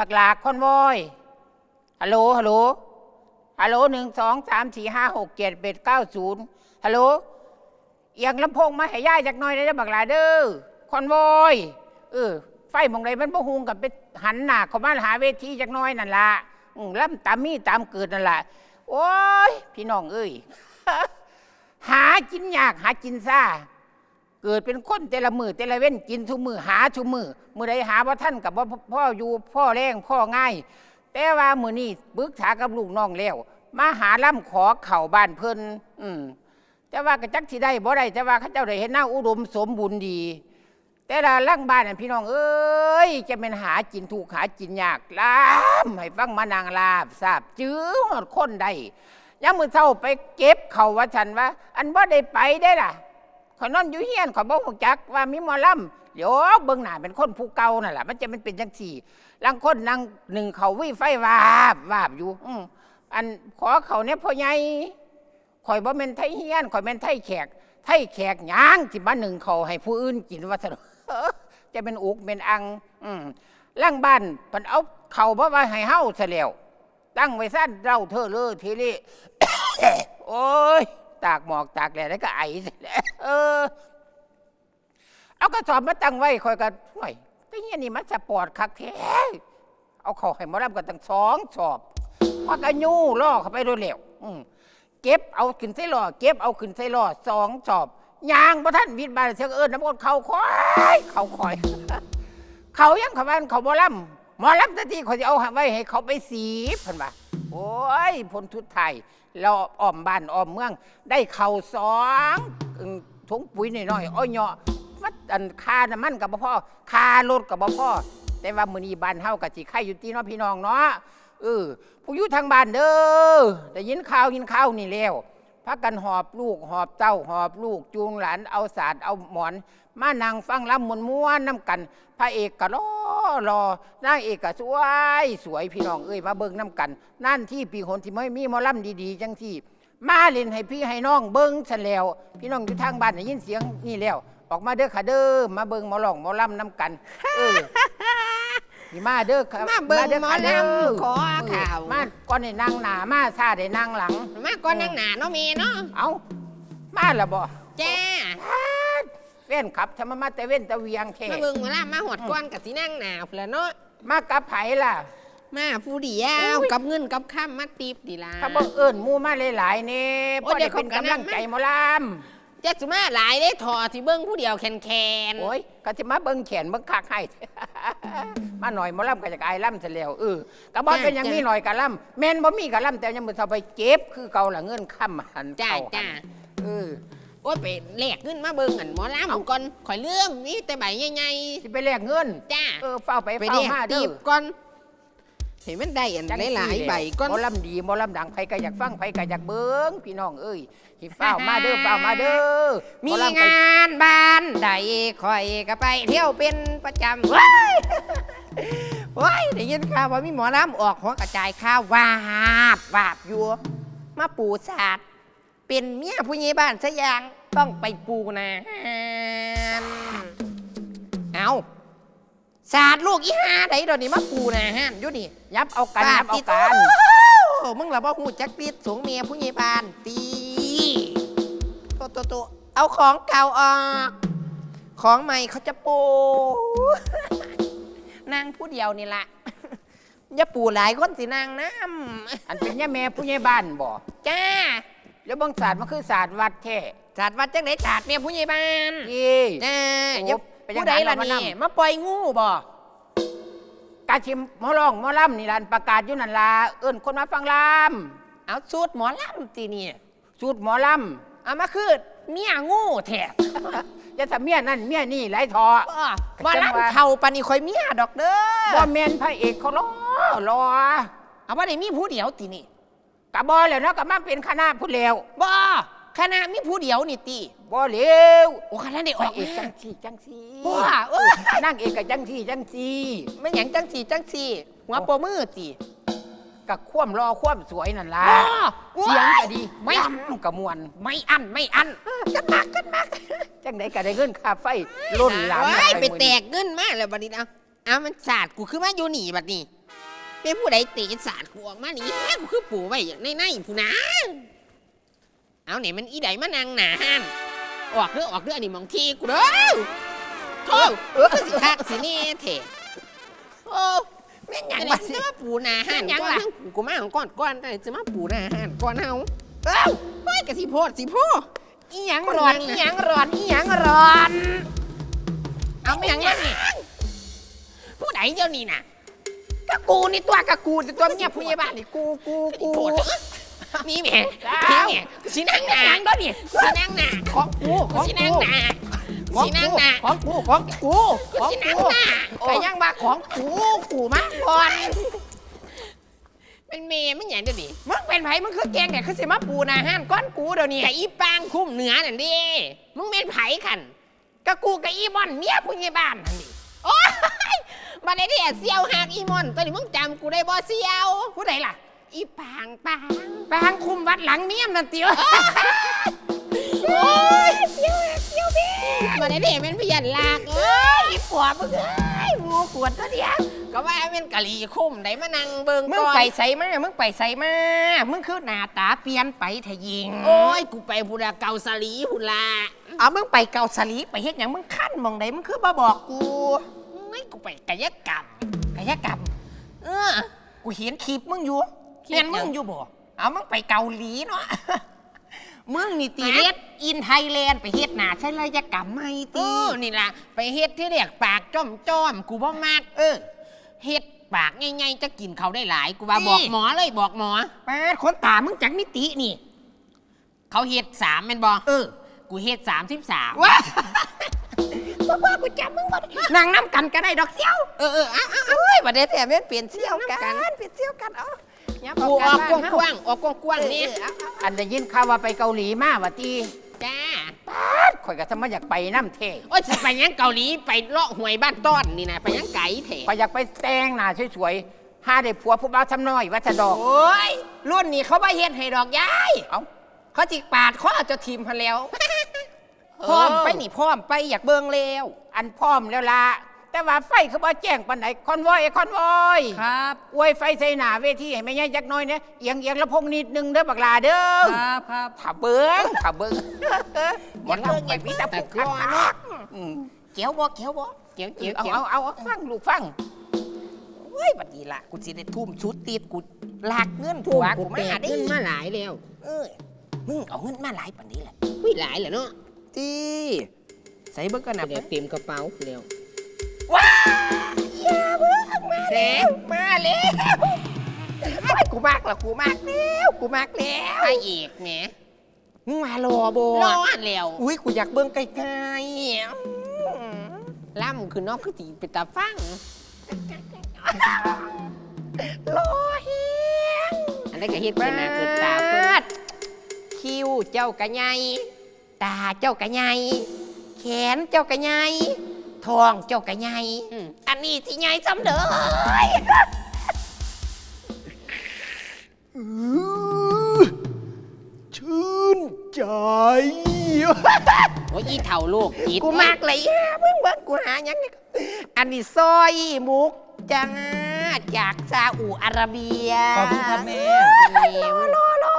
บักหลากคอนวอยฮัลโหลฮัลโหลฮัลโหลหนึ่งสองสามสี่ห้าหกเจ็ดแปดเก้าศูนย์ฮัลโหลเอียงลำโพงมาให้ย่ายจากหน้อยได้บักหลาเด้อคอนวอยเออไฟมองใดมันบ่ฮูงกับไปหันหน้าเข้ามาหาเวทีจากหน้อยนั่นล่ะอืมล่ำตามมีตามเกิดนั่นล่ะโอ้ย พี่น้องเอ้ย หากินยากหากินซ่า เกิดเป็นคนแต่ละมือแต่ละเว้นกินทุกมือหาทุกมือมือใดหาว่าท่านกับว่าพ่ออยู่พ่อแรงพ่อง่าย แต่ว่ามือนี้บึกษากับลูกน้องแล้ว มาหาล่ำขอเข่าบ้านเพิ่นอืมแต่ว่ากระจักที่ได้บ่ได้แต่ว่าข้าเจ้าได้เห็นหน้าอุดมสมบูรณ์ดี แต่ละล่างบ้านพี่น้องเอ้ยจะเป็นหากินถูกหากินยากลามให้ฟังมานางลาบทราบจื้อหอดคนใดยามมือเช้าไปเก็บเขาว่าฉันว่า อันบ่ได้ไปได้ล่ะ ขอยนอนอยู่เฮียนขอยบ่ฮู้จักว่ามีหมอลำเดี๋ยวเบิ่งหน้าเป็นคนผู้เก่านั่นแหละมันจะมันเป็นจังสี่ลังคนนั่งหนึ่งเขาวิไฟวาบวาบอยู่อืมอันขอเขาเนี่ยพ่อใหญ่ข่อยบ่แม่นไทยเฮียนข่อยแม่นไทยแขก ไทยแขกหยางสิมาหนึ่งเขาให้ผู้อื่นกินว่าซั่นจะเป็นอุกเป็นอัง อืมล่างบ้านเพิ่นเอาเขาบ่ว่าให้เฮาซะแล้วตั้งไว้ซั่นเราเธอเลยทีนี้โอ้ย ตากหมอกตากแดดแล้วก็ไอเสร็จแล้วเออ เอากระสอบมาตั้งไว้คอยกันห่วยแต่เฮียนี่มันสปอร์ตคักแท้เอาเขาให้หมารับกันตั้งสองสอบพอกระยูล่อเข้าไปโดยเร็วอืมเก็บเอาขึ้นใส่ล้อเก็บเอาขึ้นใส่ล้อสองสอบยางพระท่านวิทย์บานเสียงเอิญน้ำมนเข่าคอย เข่าคอย เขายังขาบ้านเขาบอลำ หมอลำทันทีเขาจะเอาไว้ให้เขาไปสีเพันว่าโอ้ยพลทุดไทยเราอ้อมบ้านอ้อมเมือง ได้เข่าสองถุงปุ๋ยหน่อยๆอ้อยเหาะวัดอันคาน้ำมันกับบ่พ่อคารถกับบ่พ่อแต่ว่ามือนีบ้านเฮากับสิไข่อยู่ที่เนาะพี่น้องเนาะเออผู้อยู่ทางบ้านเด้อได้ยินข่าวยินข่าวนี่แล้วพักกันหอบลูกหอบเต้าหอบลูกจูงหลานเอาศาสตร์เอาหมอน มานั่งฟังลำมวนม้วนน้ำกัน พระเอกก็รอ รอนางเอกก็สวยสวยพี่น้องเอ้ยมาเบิ่งน้ำกัน นั่นที่ปีคนที่ไม่มีหมอลำดีๆจังที่ มาเล่นให้พี่ให้น้องเบิ่งฉันแล้ว พี่น้องอยู่ทางบ้านได้ยินเสียงนี่แล้ว ออกมาเด้อค่ะเด้อมาเบิ่งหมอลองหมอลำน้ำกันเออนี่มาเด้อค่ะมาเบิ่งด้หมอค่ะลเด้ำขอข่าวเออมาก่อนได้นั่งหน้ามาซาได้นั่งหลัง มาก่อนนางหนาเนาะเมีเนาะเอามาและบ่ จ้า เว้นขับทำไมมาแต่เว้นแตะเวียงแค่มาเบิ่งหมาล่ะมาหอดก้อนกับสินั่งหนาวแล้วเนาะมากับไผล่ะ มาผู้เดียวกับเงินกับข้ามมาติบดีล่ะ ถ้าบ่เอิ้นหมู่มาหลายๆนี่โอ้บ่เดี๋ได้ยวเป็นเขาก็กำลังนั่งใจมาหมอลจะสุมาหลายได้ถอดที่เบิ่งผู้เดียวแคนแคนำโอ้ยก็สิมาเบิ่งแขนเบิ่งคักให้ มาหน่อยหมอลำก็จะกอายล่ำซะแล้วเออก็บ่เป็นหยังมีหน่อยกะล่ำแม่นบ่มีกะล่ำแต่ยังมื้อเช้าไปเก็บคือเก่าละเงินค้ำหันจ้าเข้จ้าหันเออ โอ้ยไปแลกเงินมาเบิ่งอันหมอลำก่อนข่อยเลื่อมนี่แต่ใบใหญ่สิไปแลกเงิน ๆจ้าเออเฝ้าไปไปเฝ้าเรียกมาติเด้อบก่อนเห็นมันได้อันจังหลายสิๆใบก่อน หมอลำดีหมอลำดังไผก็อยากฟังไผก็อยากเบิ่งพี่น้องเอ้ยสิเฝ้ามาเด้อเฝ้ามาเด้อมีหอลำไป งานบ้านใดคอยก็ไปเที่ยวเป็นประจำว้ายว้ายได้ยินข่าวว่ามีหมอลำออกหัวกระจายข่าววาบวาบอยู่มาปูศาสตร์ เป็นเมียผู้ใหญ่บ้านซะอย่างต้องไปปูนาเอาศาสตร์ลูกอีห้าไดเดยวนี้มาปูนาฮานอยู่นี่ยับเอากันปายัดบเอาติกันโอ้มึงละบ่หูจักติดสงเมียผู้ใหญ่บ้านตีโตโตโตเอาของเก่าออกของใหม่เขาจะปูนางผู้เดียวนี่ละอย่าปูหลายคนสินางน้อันเป็นย่าแม่ผู้ใหญ่บ้านบ่ำจ้า แล้วเบางศาสตร์มันคือศาสตร์วัดแท้จัดวัดจังไหนจัดเมียผู้ใหญ่บ้านยี่จ้าโอ้อย่าไปยังผู้ใดล่ะหาเรามานี่นำ มาปล่อยงูบ่กาชิมหมอร้องหมอลำนี่ล่ะประกาศอยู่นั่นล่ะเอิ้นคนมาฟังลเอาสูตรหมอลำตีนี่ำสูตรหมอลเอามาคือเมียงูแถบำจะทำเมียนั่นเมียนี่หลายทอ บ่บ่ลำเข่าปานนี่คอยเมียดอกเด้อบ่แม่นพระเอกเขารอรอเอาว่าได้มีผู้เดียวตินี่ กะบ่แล้วเนาะก็มาเป็นคณะผู้เลวบ่คณะมีผู้เดียวนี่ติบ่เลวโอ้คณะได้อพอระกเอกจัมางสี่จังสี่บ่เออนั่งเอกกับจังสี่จังสี่มันหยังจังสี่จังสี่หัวโปมือติกับคว่ำรอคว่ำสวยนั่นล่ะบ่เสียงก็ดีไม่ลำกระมวลไม่อันไม่อันกันมากกันมากจังไดก็ได้เงินค่าไฟล้นหลามว้ายไปมื้อแตนี้กเงินมาแล้วบัดนี้นะเอามันสาดกูคือมาอยู่หนีบัดนี้ เป็นผู้ใดตีศาสตร์กูออกมานี่แม่กูคือปู่ไว้อย่างในในๆผู้นะเอาไหนมันอีใดมานั่งหนาหันออกเด้อออกเด้ออันนี้มองทีกูเด้อโธ่เออสิคักสินี่เถอะโอ้แม่นหยัยังงบ่มาสิจะมาปูหนาหันยังก่อนล่ะทั้งกูกูมาของก่อนก่อนแต่จะมาปูหนาหันก่อนเฮาเอ้าเฮ้ยกะสิโพดสิโพดอีหยังร้อนอีหยังร้อนอีหยังร้อน เอาไม่หยังนั่นนี่ผู้ใดเจ้านี่น่ะ กะกูนี่ตัวกะกูนี่ตัวเมียผู้ใหญ่บ้านนี่กูกูกูโพดนี่แหม่ดาวนี่แหม่สินั่งหนาหยังก็นี่สินั่งหนาของกูของสิกูนั่งหนาของสินั่งกูหนา ของกูของกูของสินั่งกูหนาแต่ยังว่าของกูกูมาก่อนเป็นเมย์ไม่ใหญ่เดี๋ยวนี้มึงเป็นไผมึงคือแกงเนี่ยคือสิมาปูนาห้านก้อนกูเดี๋ยวนี้ไก่อีปางคุ้มเหนือนั่นดิมึงเป็นไผขันกะกูกับอีบอนเมียผู้ใหญ่บ้านนั่นนี่โอ้ย มาได้ที่เซียวหักอีมอน ตอนนี้มึงจำกูได้บ่เซียว ผู้ใดล่ะ อีปางปางไปทางคุมวัดหลังเมียมนั่นเตียวโอ้ยเซียวหักเซียวพี่มาได้ที่เป็นพยันลากเอ้ยอีปอบมึงเอ้ยงูขวดตัวเดียวก็ว่าเป็นกะหรี่คุ้มได้มานั่งเบิ่งมึงก่อนไปใส่มามึงไปใส่มามึงคือหน้าตาเปลี่ยนไปทะยิง โอ้ยกูไปพุราเกาสลีพุราเอามึงไปเกาสลีไปเฮ็ดหยังมึงขั้นหมองใดมึงคือบ่บอกกู ไม่กูไปกายกรรมกายกรรม เออ กูเห็นคลิปมึงอยู่คลิปเห็นหยัมึงงอยู่บ่เอามึงไปเกาหลีเนาะ มึงนี่ตีฮะเล็ดอินไทยแลนด์ไปเฮ็ดหน้าใช่เลยกรรมไม่เอตีอนี่ล่ะ ไปเฮ็ดที่เรียกปากจ้อมจ้อมกูบ่มากเออ เฮ็ดปากง่ายๆจะกินเขาได้หลาย กูว่านี่ บอกหมอเลยบอกหมอ ปาดคนตามึงจักมิตินี่ เขาเฮ็ดสามเป็นบอเออกูเฮ็ดสามสิบสามว้า บอกว่ากูจำมึงบ่ได้นั่งน้ำกันก็ได้ดอกเซี่ยวเออเออเอาเอาเอ้ยประเด็นแต่ไม่เปลี่ยนเซี่ยวกัน เปลี่ยนเซี่ยวกันเอาอกูออกกบ้นว้างๆออกกว้างๆนี่เออเอาเอาอันได้ยินข่าวว่าไปเกาหลีมาว่าตีจ้าป๊าดข่อยก็ทำไมอยากไปน้ำเทโอ้ยสิไปยังเกาหลีไปเลาะหวยบ้านต้อนนี่นะไปยังไก่เถะข่อยอยากไปแต่งหน้าสวยๆห้าได้ผัวผู้บ่าวทำน้อยวัชดอก โอ้ยรุ่นนี้เขาบ่เฮ็ดให้ดอกยาย เอาเขาจิกปาดข้อจะทีมพันแล้ว พร้อมไปนี่พร้อมไปอยากเบิ่งแล้วอันพร้อมแล้วล่ะแต่ว่าไฟคือบ่แจ้งปานไหนคอนวอยคอนวอยครับอวยไฟใส่หน้าเวทีให้แม่ยายจักหน้อยเนี่ยเอียงเอียงๆลำโพงนิดนึงเด้อบักลาเด้อครับครับถ้าเบิ้งถ้าเบิ้งหมดลำไปมีแต่แต่ผู้กคัลัวเนาะกๆอืมเจียวบ่เจียวบ่เจียวเจียวเอาเจียวเอาเอาเอาฟังลูกฟังเฮ้ยบัดนี้ล่ะกูสิได้ทุ่มชุดตีดกูลากเงินผัผู้วกูกูแปมาดได้ขึ้นมาหลายแล้วเอ้ยมึงเอาเงินมาหลายปานนี้แหละอุ้ยหลายเหรอเนาะ ตีใส่เบิ่งกันนะเดี๋ยวเต็มกระเป๋าเร็วว้าอย่าเบิ่งมาแล้แล้ววมาแล้วไอ้ยกูมากแล้วกูมากแล้วกูมากแล้วพระเอกแหมมึงมารอบ่รอดแล้วอุ้ยกูอยากเบิ่งไกลล่ำคือนอกคือตีเป็นตาฟังๆรอเฮียงอันนี้นก็เฮ็ดเป็นหน้าเกิดตาเพิ่นบาดคิ้วเจ้ากะไง ตาเจ้ากะไงแขนเจ้ากะไงท้องเจ้ากะไงอืมอันนี้สิไงจำเด้อชื่นใจโอ้ยอีเท่าลูกจิตกูมากเลยแย่มึงเบิ่งกูหาหยังนี่อันนี้ซอยมุกจังจากซาอุอาระเบียขอบคุณครับแม่รอรอรอ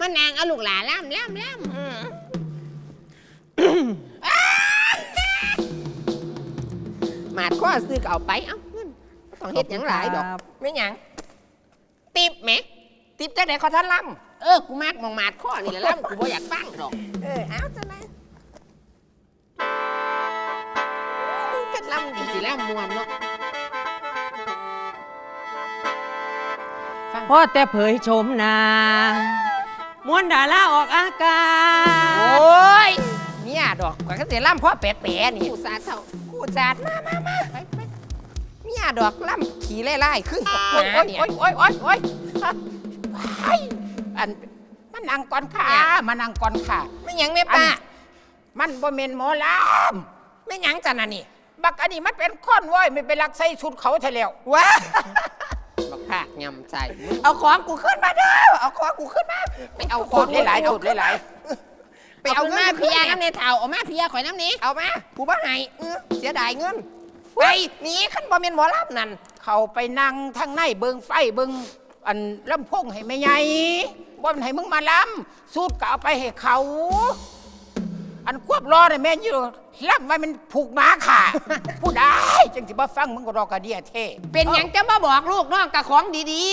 มานางเอาลูกหลานล่ำล่ำล่อืมำมาดข้อซื้อก็เอาไป เอ้าเงินบ่ต้องเฮ็ดหยังหลายดอกไม่หยังติบแหมติบจังไหนเขาท่านล่เออ กูมากมองมาดข้อนี่แหละล่ำกูบ่อยากฟังดอกำเออเอาจังไหนก็ล่ำดีสิล่ำมวนเนาะพอแต่เผยชมหนา มวนดาราออกอากาโอศ้ย เนี่ยดอกกว่าก็เสียล่ำเพราะแปะๆนี่กูสาเท่ากูจัดมามามาไปไปเนี่ยดอกล่ำขี่ไล่ๆขึ้นกับโอ้ยหาโอ้ยเนี่ยโอ้ยโอ้ยโอ้ยโอ้ยว้ายอันมันนั่งก่อนค่ะมันนั่งก่อนค่ะ ไม่หยังแม่ป้ามันบ่เมนหมอลไม่หยังจันน่ะนี่ำบักอันนี้มันเป็นค้อนว้อยไม่ไปลักใส่ชุดเขาเฉลียวว้า บักภาคยำใจเอาของกูขึ้นมาเด้อเอาของกูขึ้นมา ไปเอาขชุองดหลายๆชุดหลายไปเอาเอาเงิมานขึ้เพียนน้ำในเท่าเอามาเพียข่อยน้ำนี้ เอามากูบ่ให้เออเสียดายเงินไปหนีขั้นบ่เมนหมอลำนั่นๆเขาไปนั่งทั้งในเบิงไฟเบิงอันลำโพงให้แม่ใหญ่บ่นให้มึงมาลำสูดก็เอาไปให้เขา อันควบรอเนี่ยแม่นอยู่ล่ำไว้มันผูกหมาขาผู้ได้จังสิบ่ฟังมึงก็รอกระเดียเท่เป็นหยังจะมาบอกลูกน้องกับของดี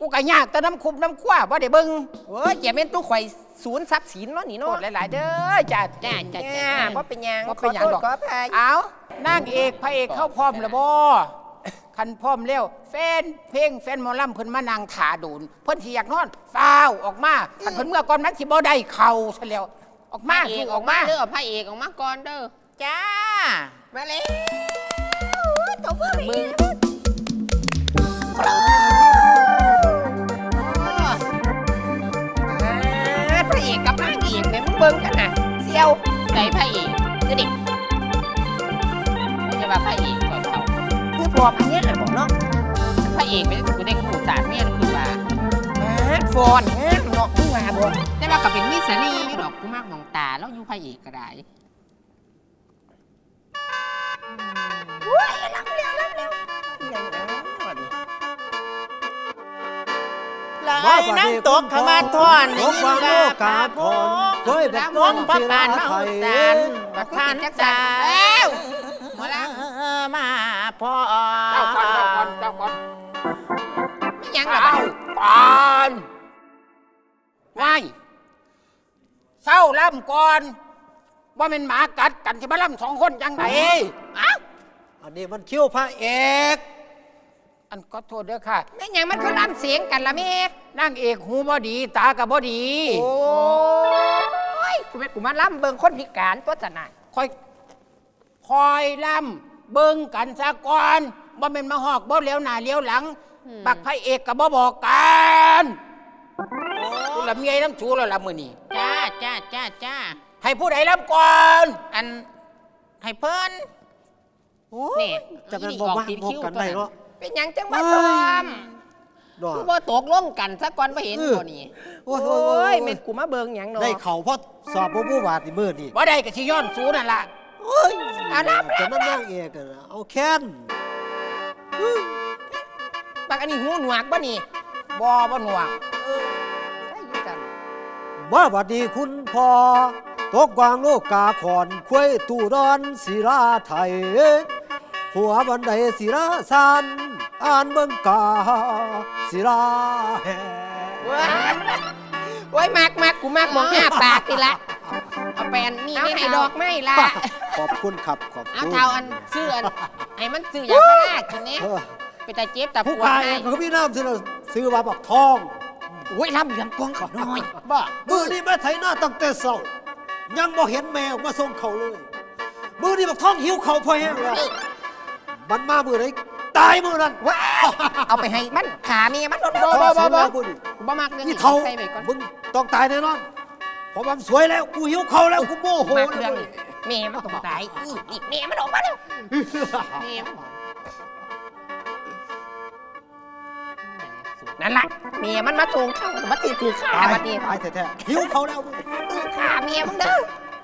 กูก็ยากแต่น้ำคุบน้ำคว้าบ่ได้เบิ่งโอ้ยอย่าเป็นตู้ข่อยศูนย์ทรัพย์สินเนาะนี่โทเนาะ ษหลาย ๆ เด้อจ้าๆจ้าจ้าเนี่จ้ายเพราะเป็นหยังบ่เป็นหยังดอกขอโทษขออภัยเอานางเอกพระเอกเข้าพร้อมแล้วบ่คันพร้อมแล้วแฟนเพลงแฟนหมอลำเพิ่นมานั่งถาดูนเพิ่นสิอยากนอนฟ้าวออกมาคันเพิ่นเมื่อก่อนมันสิบ่ได้เข้าซะแล้ว ออกพมาระเอกสู้ออออกกมา มาเด้อพระเอกออกมาก่อนเด้อจ้า มาแล้วตัวเพื่อนมึงพระเอกกับนางเอกเนี่ยมึงเบิ่งกันน่ะเซียวใส่พระเอกนี่ดิไม่ใช่ว่าพระเอกก่อนเขาคือพอพันเนี่ยแหละบอกเนาะพระเอกไม่ได้ถูกได้คู่สารเนี่ยนะคือว่าฮาดฟอนฮาดเนาะมึงมาบ่แต่ว่าก็เป็นมิสซารีอยู่ อยู่พระเอกก็ได้อุ้ยรับเร็วรับเร็วอย่างนั้นลายนั่งตกขมาทอนตกวางโลกาพรเคยแบบน้องพระปานเมาสารประทานจาแล้วหมอลมาพ่อเจ้าก่อนเจ้าก่อนเจ้าก่อนไม่ยังหรอเจ้าก่อนว้ายเศร้าล่ำก่อน ว่าเป็นหมากัดกันสิมาล่ำสองคนจังไหนอ้าวอันนี้มันคิ้วพระเอก อันก็โทษเด้อค่ะแม่งหยังมันคือลำเสียงกันละแม่นางเอกหูบ่ดีตากับบ่ดีโอ้ยกูเป็นกูมาล่ำเบิ่งคนพิการตัวจะน่ะคอยคอยล่ำเบิ่งกันซะก่อนบ่เป็นมาหอกบ่เลี้ยวหน้าเลี้ยวหลังบักพระเอกกับบ่บอกกันกูละเมียน้ำชูแล้วละมื้อนี้จ้าจ้าจ้าจ้า ให้ผู้ใดล่ำก่อน อันให้เพิ่น โอ้นี่จะเป็นอีบอกออกว่าติดบอกคิ้วกันตัวได้นั้นเนาะ เป็นหยังจังมาซ้อมดอก คือบ่ตกลงกันซะก่อนบ่เห็นเออ บ่นี่โอ้โอ้ยโอ้ยยโอ้ยแม่นกูมาเบิ่งหยังเนาะได้เข่าเพราะสอบผู้ผู้บาดนี่มือนี่บ่ได้ก็สิย้อนสูนั่นล่ะ โอ้ยเอาล่ำจะนั่นนั่งเอกกันนะเอาแค้นบักอันนี้หูหนวกบ่นี่บ่บ่หนวกเออใช่อยู่กัน ว่าบัดนี้คุณพ่อ ตกวางโลกาขอนควยตู่ดอนศิลาไทย หัวบันไดศิลาสันอ่านเบิ่งกาศิลาแห่ว้ายโอ้ยมากมากกูมากมองห้าปากนี่ละเอาแปนนี่เอาไม่ให้ให้ดดออกกไม้ละขอบคุณครับขอบเอาคุณเท่าอันซื้ออันให้มันซื้อยาพารากินนี่เออไปแต่เจ็บแต่ผู้ปวดขายให้มันก็มีน้ำซื้อซื้อมาบักทองโอ้ยลำเหลืองกองเขาน้อยบ่มือนี้แม่ไถหน้าตั้งแต่เศร้า ยังบ่เห็นแมวมาส่งเขาเลย มือนี้บักทองหิวเขาพอแห้งแล้ว มันมามือไหนตายมือนั้นว้ายเอาไปให้มันขาเมียมันโดนบ่บ่บ่บ่มือนี่กูบ่มักเรื่องนี่นี้เท่าใส่ไปก่อนมึงต้องตายแน่นอนเพราะมันสวยแล้วกูหิวเขาแล้วกูโมโหมากแล้เรื่องวนี้เมียมันต้องตายอีนี่เมียมันออกมาแล้วนี่ นั่นล่ะเมียมันมาส่งเข้ามาตีถือขาตายบัดนี้ตายแท้ๆหิวเขาแล้วมึงถือขาเมียมึงเด้อ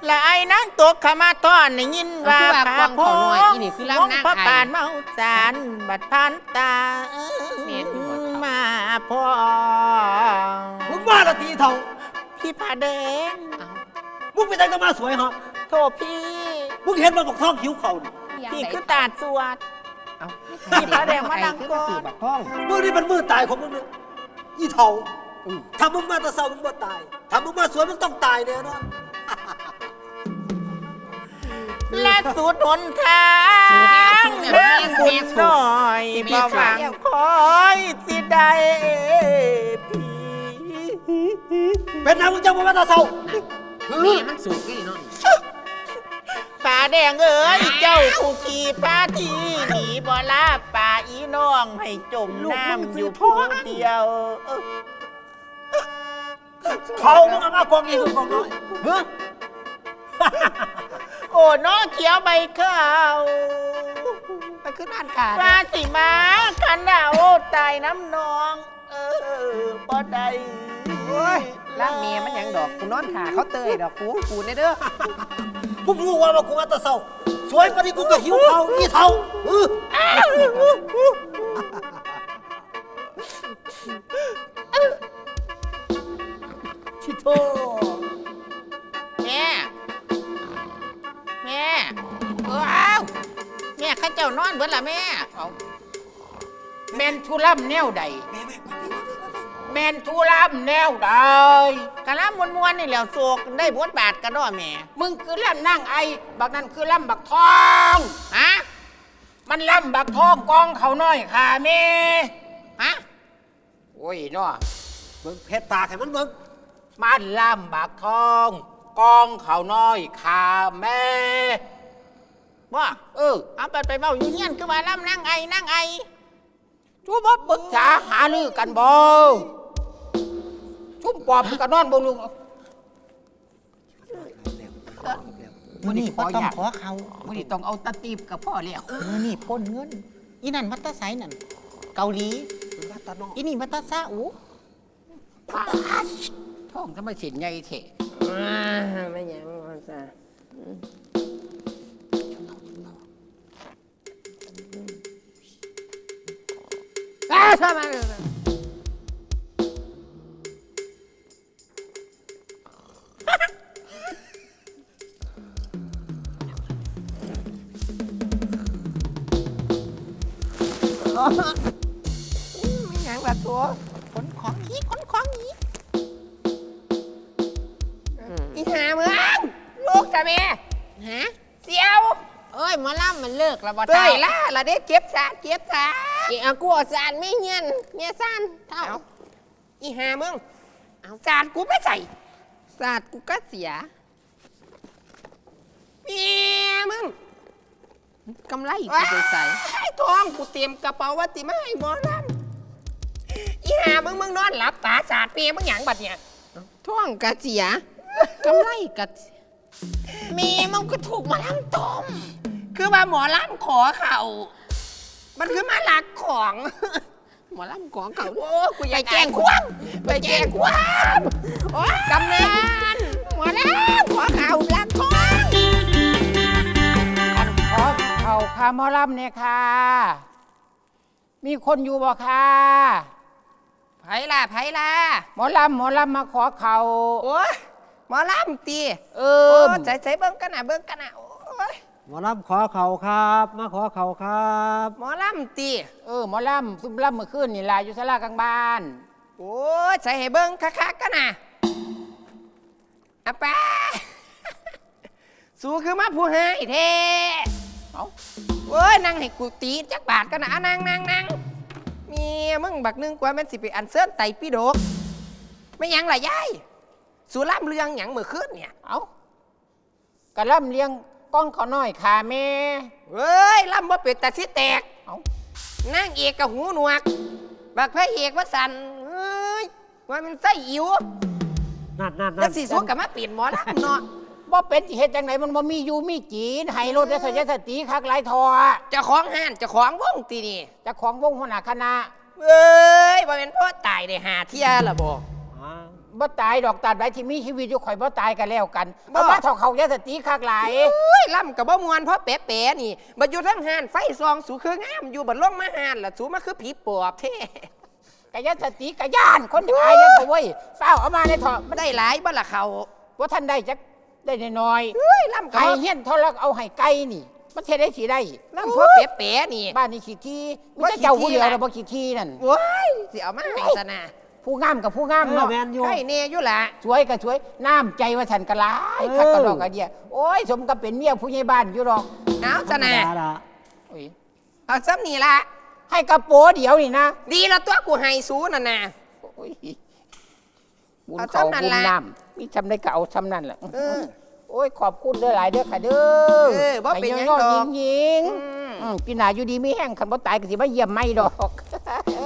และไอ้นางตกขมาทอนได้ยินว่าคือว่าพากองโพเขาน้อยงอีนี่คือมองลำนางพระไอปานเมาจานบัดพันตาแม่นอยู่บ่เฒ่ามาพ่อมึงมาละตีเท่าพี่ผาแดงเอามึงไปแต่งตัวมาสวยเหรอโทษพี่มึงเห็นมันบักทองหิวเขานี่พี่คือตาดสวด เอาพี่พระแดงมานั่งก่อนคือบักท้อง มือนี่เป็นมือตายของมึงเนี่ยอีเท่าถ้ามึงมาแตะเศร้ามึงบ่ตายถ้ามึงมาสวยมึงต้องตายแน่นอนและสุดหนทาสูงงแล้วสูงแล้วบุญหน่อยสิมีมาหวังคอยสิได้พี่เป็นนางมึงจะมาแตะเศร้า แม่มันสูงนี่เนาะ ป่าแดงเอ๋ยเจ้าผู้ขี่พาทีหนีบ่ลาป่าอีน้องให้จมน้ำอยู่ผู้เดียวเออเขามึงเอามากองนี่คือกองน้อยเฮ้ยโอ้น้อเขียวใบข้าวไปขึ้นบ้านขาฟ้าสิมาขันดาวตายน้ำนอง เออบ่ได้โอ้ยล่างเมียมันหยังดอกกูนอนขาเขาเตยดอกกูกูเนี่ยเด้อพว กมึงรู้ว่าว่ากูมาแตะเศร้า สวยกว่านี้กูก็หิวเขาอีเท่าเออชิโตแม่ แม่เอออ้าวแม่ข้าเจ้านอนเบิดละแม่เอาแมนทุลัมแนวใด แม นทุลัมแนวใดกะลามมวนๆนี่แหล้วโศกได้บทบาทกระดอแม่มึงคือล่ำนั่งไอ บักนั้นคือล่ำบักทอง ฮะมันล่ำบักทองกองเขาน้อยค่ะแม่ฮะโอ้ยเนาะเบิ่งเพชรตาให้มันเบิ่งมันล่ำบักทองกองเขาน้อยค่ะแม่บ่เออ เอาไปไปเบ้าอยู่เฮียนคือว่าล่ำนั่งไอนั่งไอชุบปรึกษาหาลือกันบ่ ชุ่มปอบกันนอนบ่ลุงมื้อนี้บ่ต้องขอเขามื้อนี้ต้องเอาตะตีบกับพ่อแล้วมื้อนี้พ่นเงิน อีนั่นมัตตาไสนั่น เกาหลีอีนี่มัตตาซาอูท้องทำไมสินใหญ่เถะไม่ยังว่าซะอ้าทำไม ล่าละเด้เก็บสาดเก็บสาดอีอากูเอาสารไม่เงียนเมียซ่านเท่าเอาอีหามึงเอาสาดกูไม่ใส่สาดกูก็เสียเมียมึงกำไรกูไปใส่ไอ้ทองกูเตรียมกระเป๋าไวัติมาให้หมอนั่นอีหามึงมึงนอนหลับตาสาดเมียมึงหยังบัดเนี่ยท่องกะเสียกำไรกะเมีมันก็ถูกหมาล่ำต้ม คือว่าหมอล่ำขอเขา มันคือมาหลักของ หมอล่ำของเขาโอ้กูอไปยากแจ้งความไปแจ้งความโอ๊ยกำนันหมอล่ำขอเขาหลักของอันขอเขาคาหมอลำเนี่ยค่ะ มีคนอยู่บ่ค่ะ ไผล่ะไผล่ะหมอลำหมอลำมาขอเขาโอ้ยหมอล่ำตีเอโอ้อ ใส่ใส่เบิ้งกันนะเบิ้งกันนะโอ้ย หมอลำขอเขาครับ มาขอเขาครับหมอลำตีเออหมอลำซุ่มลำเมื่อคืนนี่ล่ะอยู่สลากลางบ้าน โอ้ยใส่ให้เบิ้งคักๆกันนะอาป้า สู้คือมาผู้ให้เทเอ้าโอ้ยนั่งให้กูตีจักบาทกันนะอะนั่งนั่งนั่งเมียมึงบักหนึงกว่าแมันสิไปอันเซิร์นไตพี่ดกไม่หยังล่ะยายสู้ล่ำเรื่องหยังเมื่อคืนเนี่ย เอ้ากะลำเลี้ยง ก้องเขาน้อยค่ะแม่เฮ้ยล่ำว่าเป็ดแต่สิแตกเอ้านั่งเอกกับหูหนวก บักพระเอกว่าสันเฮ้ยว่ามันไส้อิ๋วนั่นนั่นแล้นั่วนสิสู้กับมาเปลี่ยนหมอลำเนาะบ่เป็นสิเฮ็ดจังไหนมันบ่มีอยู่มีจีนไห้รถได้สยสติคักหลายทอเจะของห้านเจะของวงตีนี่เจะของวงหัวหน้าคณะ เอ้ยว่าเป็นพ่อตายได้หาเที่ยละบอกอ่า บ่ตายดอกตราบใดที่มีชีวิตอยู่ข่อยบ่ตายกันแล้วกันบ่บ่ว่าเท่าเขายสติคักหลายเอ้ยล่ำกับบ่มวนเพราะแปะๆนี่บัดอยู่ทั้งห้านไฟซองสูคืองามอยู่บัดลงมาห้านล่ะสูมาคือผีปอบเท่กะยสติกะย่านคนจะอายยังตัวเว้ยเฝ้าเอามาในถอดไม่ได้หลายบ่ละเขาว่าท่านได้จักได้น้อยเอ้ยล่ำๆกับไห้บ่เฮียนเท่าลักเอาไห้ไก่นี่ มันเทได้สีได้ล่ำเพราะแปะๆนี่ บ้านนี้ขี้ที่มิว่าจะเจ้าขี้ผู้ที่เดียวล่ะแล้วบ่ขี้ที่นั่นว้ายสิเอามาให้ซะนะ ผู้งามกับผู้งามเออเนาะแมนอยู่ใช่เน่อยู่ละสวยก็สวยน้ำใจว่าฉันกะหลายเออ คักกระดอกกระเดียโอ้ยสมกับเป็นเมียผู้ใหญ่บ้านอยู่หรอกเอาซะนะธรรมดาล่ะโอ้ยเอาซ้ำนี่ละ ให้กระโปรงเดียวนี่นะดีละตัวกูให้สูน่ะนะโอ้ยบุญเอาเขาซ้ำนั่นบุญล่ะน้ำมีจำได้ก็เอาซ้ำนั่นแหละ เออ โอ้ยขอบคุณเด้อหลายเด้อค่ะเด้อเออบ่เป็นหยังไย่อดยิอกงยิงอืมอืมพี่นาอยู่ดีไม่แห้งคันบ่ตายก็สิมาเยี่ยมไม่ดอก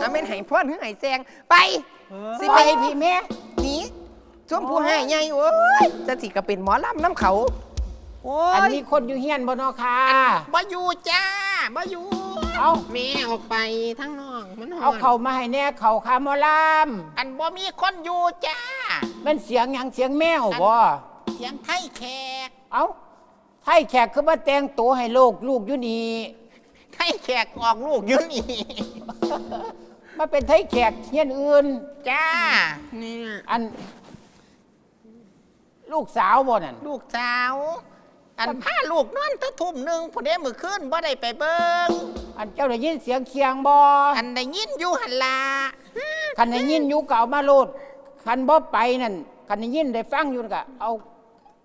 อาเป็นไห้พ่อนหรือไห้แซงไปเออ สิไปไปพี่แม่หนีชมผู้ให้ใหญ่โอ้ยจะสิก็เป็นหมอลำน้ำเขา โอ้อันยนี้คนอยู่เฮียนบ่เนาะค่ะ บ่อยู่จ้าบ่อยู่เอา แม่ออกไปทั้งน้องมันหอนเอาเขามาให้แน่เขาคาหมอลอันบ่มีคนอยู่จ้าำมันเสียงหยังเสียงแมวบ่เสียงไทยแขก เอาไทยแขกคือมาแต่งตัวให้โลกลูกอยู่นี่ไทยยแขกออกลูกอยุ่นี่ มาเป็นไทยแขกเฮียนอื่น จ้าเนี่ยอัน ลูกสาวบ่นั่น ลูกสาว อันพาลูกนอนแตะทุ่มหนึ่งผู้ใดมือขึ้นบ่ได้ไปเบิงอันเจ้าได้ยินเสียงเคียงบ่อันได้ยินอยู่หันลาคันได้ยินอยู่ก็เอามาโลดคันบ่ไปนั่นคันได้ยินได้ฟังอยู่ก็เอา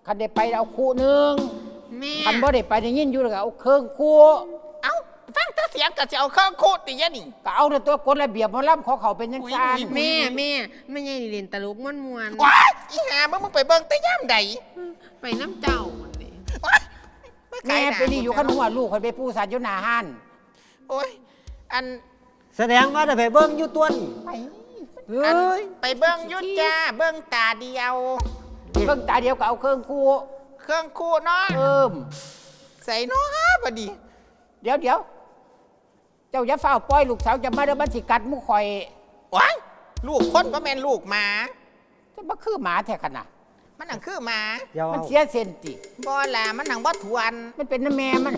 คันได้ไปเอาคู่หนึงแม่คันบ่ได้ไปได้ยินอยู่ก็เอาเครื่องคู่ เอ้าฟังแต่เสียงก็จะเอาเครื่องคูดติยะนี่ก็เอาแต่ตัวกฎระเบียบหมอลำของเขาเป็นจังซั่นแม่แม่ไม่ใช่เรียนตลกม่วนมวนว้ายอีหามึงมึงไปเบิ่งแต่ย่ำใดไปน้ำเจ้านี่ว้ายาแม่ขายหาไปนี่อยู่คันหัวลูกคนไปปูสัตว์อยู่หน้าห้านโอ้ยอันแสดงว่าได้ไปเบิ่งอยู่ตัวนี่ไปเฮ้อันยไปเบิ่งอยุดจ้าเบิ่งตาเดียว เบิ่งตาเดียวก็เอาเครื่องคู่เครื่องคูดเนาะเอิ่มใส่เนาะพอดีเดี๋ยวเดี๋ยว เจ้าอย่าเฝ้าวปล่อยลูกสาวจะมาเด้อมันสิกัดหมุข่อยว้ายลูกคนบ่แม่นลูกหมา จะมาคือหมาแท้ขนาดมันหังคือหมาอย่ามันเอาเสียเซนติบ่ล่ะมันหังบ่ทวนมันเป็นน้ำแม่มัน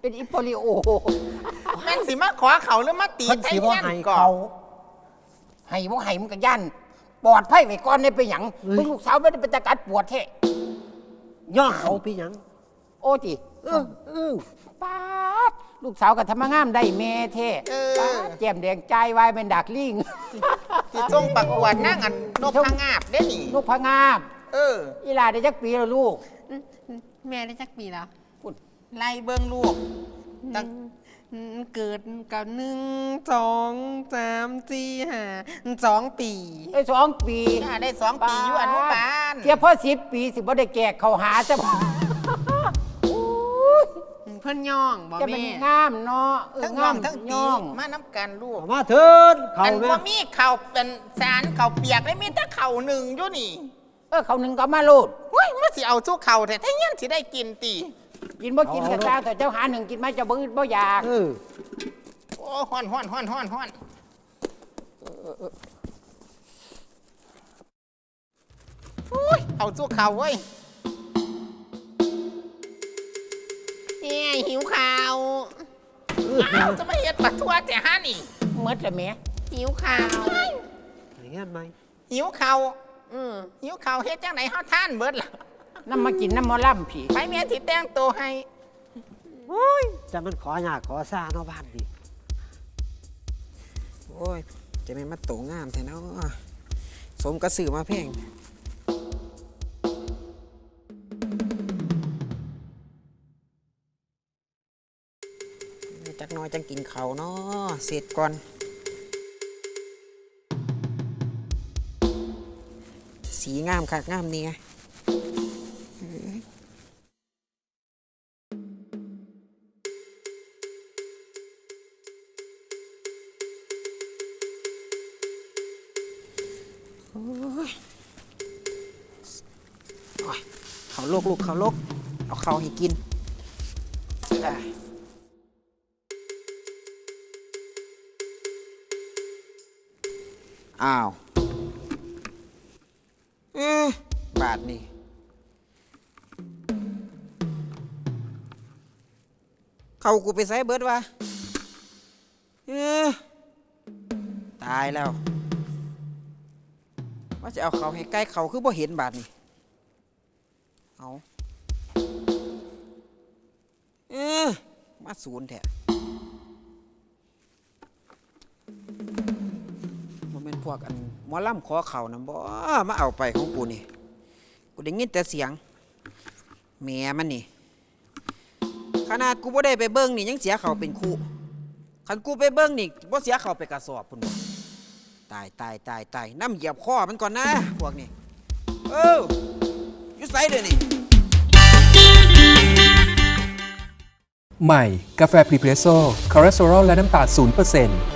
เป็นอีโปลิโอ แม่นสิมาขอเขาหรือมาตีเพิ่นไทสิยบ่ยันให้ก่อเขา นให้บ่ให้มันก็ย่านปลอดภัยไว้ก่อนได้ไปหยังเฮ้ย มึงลูกสาวไม่ได้เป็นตะกัดปวดแท้ย่อเขาไปหยังโอ้ติเออเออ ป้าดลูกสาวก็ทำมางามได้แม่แท้เอป๊าอดแจ่มแดงใจวายเป็นดักลิง ที่ส่งประกวดนั่งอันนกพังงาบได้นี่ลูกพะงามเออ อีหลาได้จักปีแล้วลูก แม่ได้จักปีแล้วไล่เบิ่งลูกตั้งอืมเกิดกับหนึ่งสองสามสี่ห้าสองปีได้สองปีย่าได้สองปีอยู่อนุบาลเทียบพ่อสิบปีสิบ่ได้แก่เขาหาจะเพื่อนย่องบอกจะเป็นแม่งามเนาะเออทั้งงาน้อมงทั้งตีย่องมาน้ำกันลูกเอามาเถินเขาอันแม่ว่ามีเข่าเป็นสารเข่าเปียกได้มีแต่เข่าหนึ่งอยู่นี่เออเขาหนึ่งก็มาโลดเฮ้ยมันสิเอาสู้เข่าแต่ถ้าเงี้ยสิได้กินตีกินบ่กินกระตามแต่เจ้าหาหนึ่งกินมาจะบ่อึดบ่อยากเออโอ้ฮ้อนฮ้อนฮ้อนฮ้อนฮ้อนโอ้ยเอาสู้เข่าเว้ย หิวข้าวอ้าวจะมาเฮ็ดปัดทั่วแต่ฮะนี่เมดละแม่หิวข้าวอย่างงั้นไหมหิวเข่าอืมหิวเข่าเฮ็ดจังไหนเฮาท่านเบิดล่ะ น้ำมากินน้ำหมอล่ำผีไปแม่สิแต่งตัวให้โอ้ยจะมันขอยากขอซ่าเนาะบ้านดิโอ้ย จะเป็นมาโตงามแท้เนาะสมกระสือมาแพง จักหน้อยจังกินเขาเนาะเสร็จก่อน สีงามคักงามเนี่ยโอ้ยโอ้ยเขาโลกลูกเขาโลกเอาเขาให้กิน เอ้าว เอ๊ะบาทนี่เขากูไปใส่เบิดวะเอ๊ะตายแล้ว ว่าจะเอาเขาให้ใกล้เขาคือบ่เห็นบาทนี่เอาเอ๊ะมาศูนย์แท้ พวกอันหมอลำขอเขานะบ่มาเอาไปของกูนี่ กูได้ยินแต่เสียงแม่มันนี่ ขนาดกูบ่ได้ไปเบิ้งนี่ยังเสียเขาเป็นคู่คันกูไปเบิ้งนี่บ่เสียเขาไปกระสอบพุ่นบ่ตายตายตายตายน้ำเหยียบคอมันก่อนนะ พวกนี้เอออยู่ไสเด้อนี่ใหม่ กาแฟพรีเพรสโซ่คอเลสเตอรอลและน้ำตาล0%